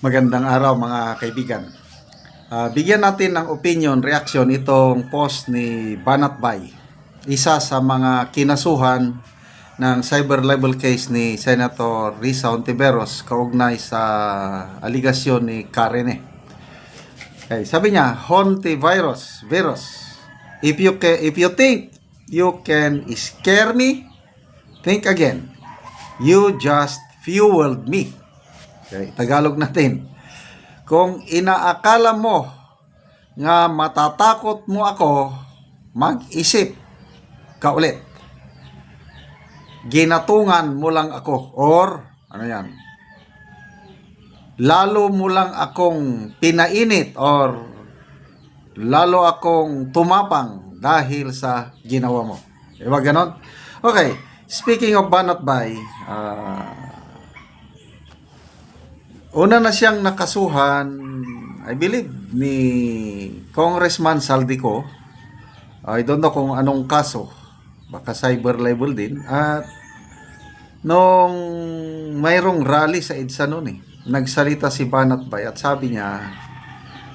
Magandang araw mga kaibigan. Ah, bigyan natin ng opinion, reaction itong post ni Banat Bay. Isa sa mga kinasuhan ng cyber libel case ni Senator Risa Ontiveros kaugnay sa aligasyon ni Karen eh. Okay, sabi niya, Hontivirus, virus. If you ca- if you think you can scare me, think again. You just fueled me. Okay, Tagalog natin. Kung inaakala mo nga matatakot mo ako, mag-isip ka ulit. Ginatungan mo lang ako or ano yan? Lalo mo lang akong pinainit or lalo akong tumapang dahil sa ginawa mo. Diba ganon? Okay, speaking of banat bay, ah, Una na siyang nakasuhan, I believe, ni Congressman Saldico. I don't know kung anong kaso. Baka cyber libel din. At nung mayroong rally sa EDSA noon eh, nagsalita si Banat Bay at sabi niya,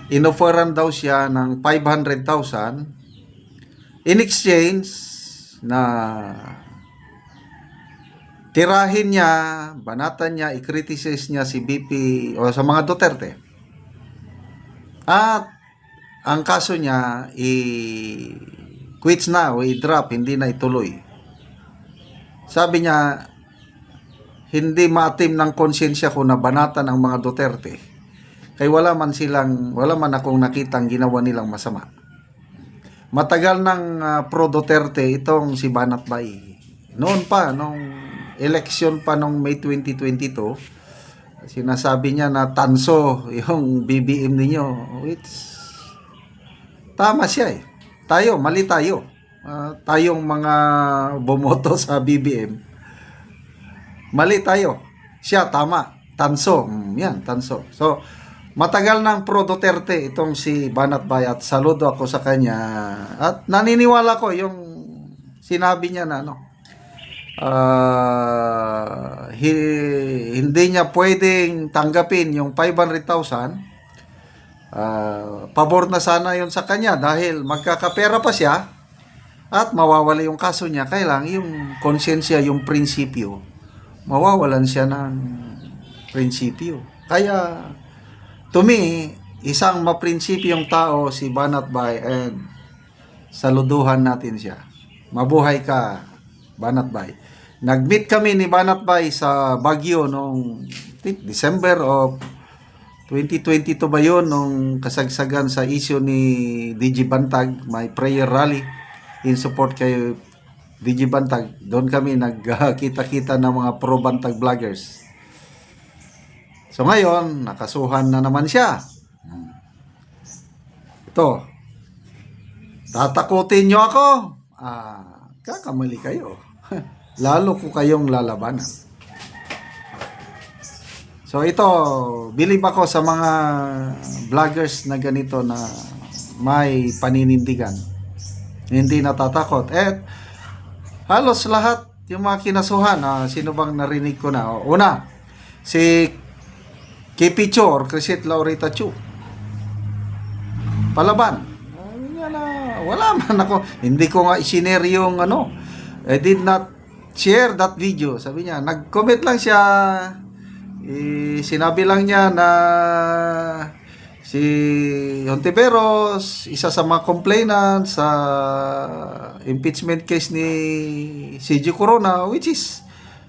inoferan daw siya ng 500,000 in exchange na tirahin niya, banatan niya, i-criticize niya si BP o sa mga Duterte. At ang kaso niya, i-quits na o i-drop, hindi na ituloy. Sabi niya, hindi maatim ng konsensya ko na banatan ang mga Duterte. Kaya wala man silang, wala man akong nakitang ginawa nilang masama. Matagal ng ah, pro Duterte itong si Banat Bay. Noon pa, nung election pa nung May 2022, sinasabi niya na tanso yung BBM ninyo. Which, tama siya eh. Tayo, mali tayo. Ah, tayong mga bumoto sa BBM. Mali tayo. Siya, tama. Tanso. Mm, yan, tanso. So, matagal ng pro Duterte itong si Banat Bay at saludo ako sa kanya. At naniniwala ko yung sinabi niya na ano, hi- hindi niya pwedeng tanggapin yung 500,000. Ah, pabor na sana yon sa kanya dahil magkakapera pa siya at mawawala yung kaso niya. Kaya lang yung konsensya, yung prinsipyo, mawawalan siya ng prinsipyo. Kaya to me, isang maprinsipyong tao si Banat Bay and saluduhan natin siya. Mabuhay ka, Banat Bay. Nag-meet kami ni Banat Bay sa Baguio noong December of 2022 ba yun nung kasagsagan sa issue ni DG Bantag, my prayer rally in support kay DG Bantag. Doon kami nagkita-kita ng mga pro Bantag vloggers. So ngayon, nakasuhan na naman siya. Ito, tatakutin nyo ako. Ah, kakamali kayo. Lalo ko kayong lalabanan. So ito, believe ako sa mga vloggers na ganito na may paninindigan. Hindi natatakot. At halos lahat yung mga kinasuhan, ah, sino bang narinig ko na? O, Una, si KP Cho or Crisette Laurita Chu. Palaban. Niya na, wala man ako. Hindi ko nga isinare yung ano. I did not share that video. Sabi niya, nag-comment lang siya. Eh, sinabi lang niya na si Hontiveros, isa sa mga complainant sa impeachment case ni CG Corona, which is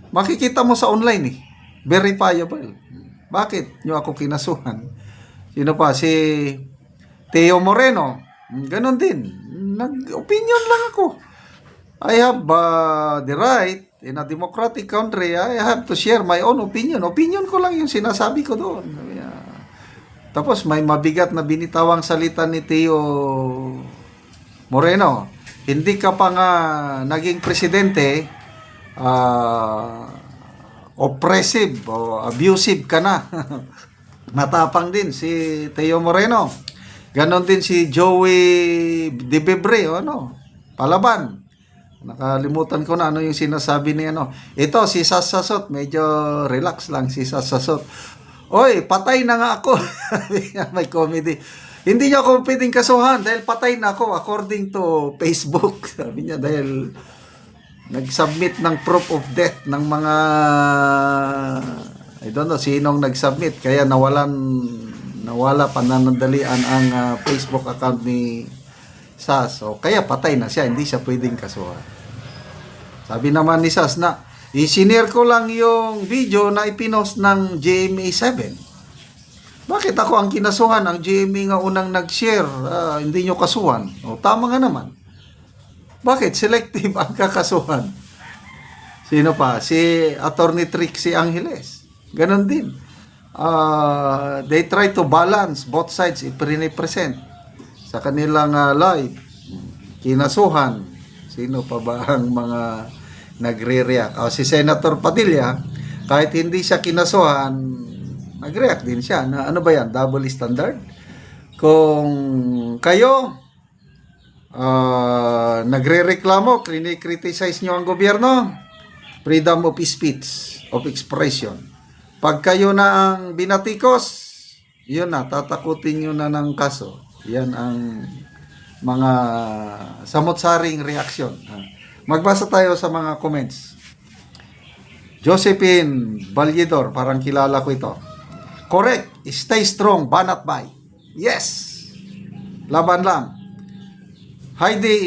makikita mo sa online eh. Verifiable. Bakit nyo ako kinasuhan? Sino pa? Si Teo Moreno. Ganon din. Nag-opinion lang ako. I have uh, the right in a democratic country. I have to share my own opinion. Opinion ko lang yung sinasabi ko doon. Tapos may mabigat na binitawang salita ni Teo Moreno. Hindi ka pa nga naging presidente, ah, oppressive o abusive ka na. Matapang din si Teo Moreno. Ganon din si Joey De Bebre, o ano, palaban. Nakalimutan ko na ano yung sinasabi ni ano. Ito, si Sasasot, medyo relax lang si Sasasot. Oy, patay na nga ako. May comedy. Hindi niya ako pwedeng kasuhan dahil patay na ako according to Facebook. Sabi niya dahil nag-submit ng proof of death ng mga I don't know sinong nag-submit kaya nawalan nawala pananandalian ang ah, Facebook account ni SAS. So, kaya patay na siya, hindi siya pwedeng kasuhan. Sabi naman ni SAS na, isinare ko lang yung video na ipinost ng GMA 7. Bakit ako ang kinasuhan? Ang GMA nga unang nag-share, ah, hindi nyo kasuhan. O, tama nga naman. Bakit? Selective ang kakasuhan. Sino pa? Si Attorney Trixie Angeles. Ganon din. Ah, they try to balance both sides i-present sa kanilang ah, live. Kinasuhan. Sino pa ba ang mga nagre-react? O, si Senator Padilla, kahit hindi siya kinasuhan, nag-react din siya. Na, ano ba yan? Double standard? Kung kayo, ah, nagre-reklamo, criticize nyo ang gobyerno, freedom of speech, of expression. Pag kayo na ang binatikos, yun na, tatakutin nyo na ng kaso. Yan ang mga samot-saring reaksyon. Magbasa tayo sa mga comments. Josephine Valyedor, parang kilala ko ito. Correct, stay strong, banat by. Yes! Laban lang. Heidi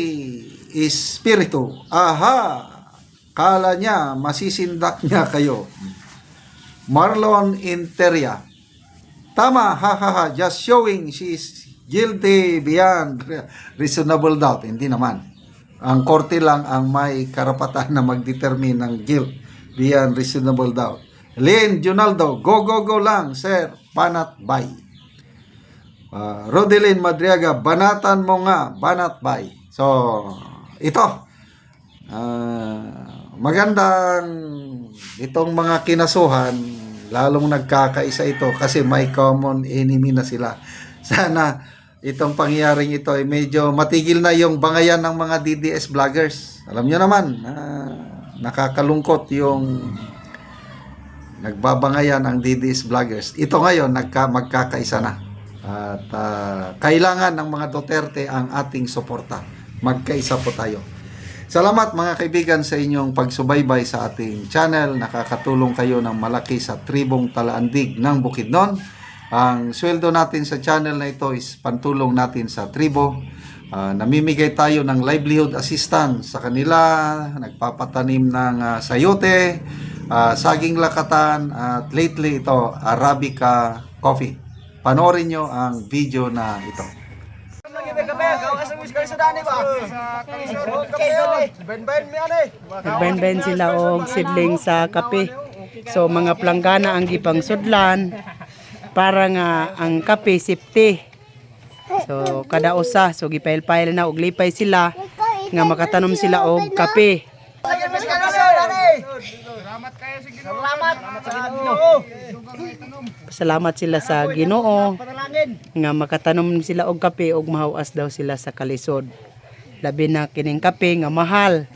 is spiritu. Aha! Kala niya, masisindak niya kayo. Marlon Interia. Tama, ha ha ha, just showing she is guilty beyond re- reasonable doubt. Hindi naman. Ang korte lang ang may karapatan na mag-determine ng guilt beyond reasonable doubt. Lynn Junaldo, go go go lang, sir. Panat bay. Uh, Rodelyn Madriaga, banatan mo nga, banat bay. So, ito. Ah, magandang itong mga kinasuhan, lalong nagkakaisa ito kasi may common enemy na sila. Sana itong pangyayaring ito ay medyo matigil na yung bangayan ng mga DDS vloggers. Alam nyo naman, ah, nakakalungkot yung nagbabangayan ang DDS vloggers. Ito ngayon, nagka, magkakaisa na. At ah, kailangan ng mga Duterte ang ating suporta. Magkaisa po tayo. Salamat mga kaibigan sa inyong pagsubaybay sa ating channel. Nakakatulong kayo ng malaki sa tribong Talaandig ng Bukidnon. Ang sweldo natin sa channel na ito is pantulong natin sa tribo. Ah, namimigay tayo ng livelihood assistance sa kanila, nagpapatanim ng ah, sayote, ah, saging lakatan, at lately ito, Arabica coffee. Panoorin nyo ang video na ito. Nagbenben sila og sidling sa kape. So mga planggana ang gipang sudlan para nga ang kape safety. So kada usa so gipail-pail na og lipay sila nga makatanom sila og kape. Salamat sila sa Ginoo nga makatanom sila og kape og mahawas daw sila sa kalisod. Labi na kining kape nga mahal.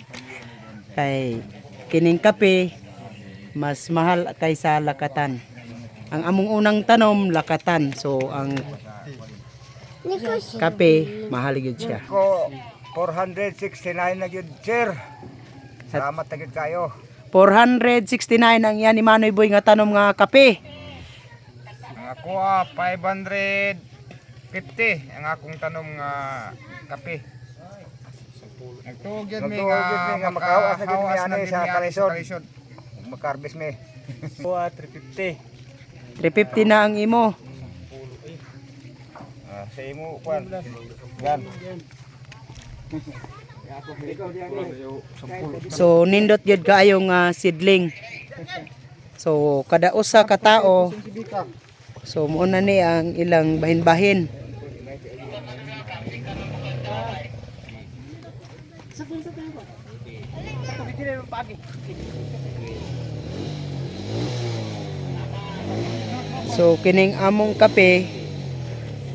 Kay kining kape mas mahal kaysa lakatan. Ang among unang tanom lakatan. So ang kape mahal gyud siya. ko 469 na gyud sir. Salamat na gyud kayo. 469 ang yan ni Manoy Boy nga tanom nga kape. Ah 550 ang akong tanom nga kape. Nagtuog yun mi nga makahawas na gyud mi ani sa kalisod. Makarbis mi. Kuha 350. 350 na ang imo. Ah, sa imo kwan. Yan. So nindot gyud kaayo nga sidling. So kada usa ka tao So mo na ni ang ilang bahin-bahin. So kining among kape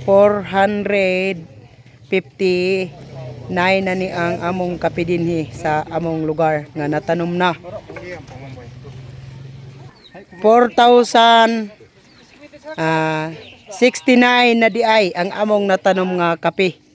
450 nine na ni ang among kape dinhi sa among lugar nga natanom na. 4,000 ah, 69 na di ay ang among natanom nga kape.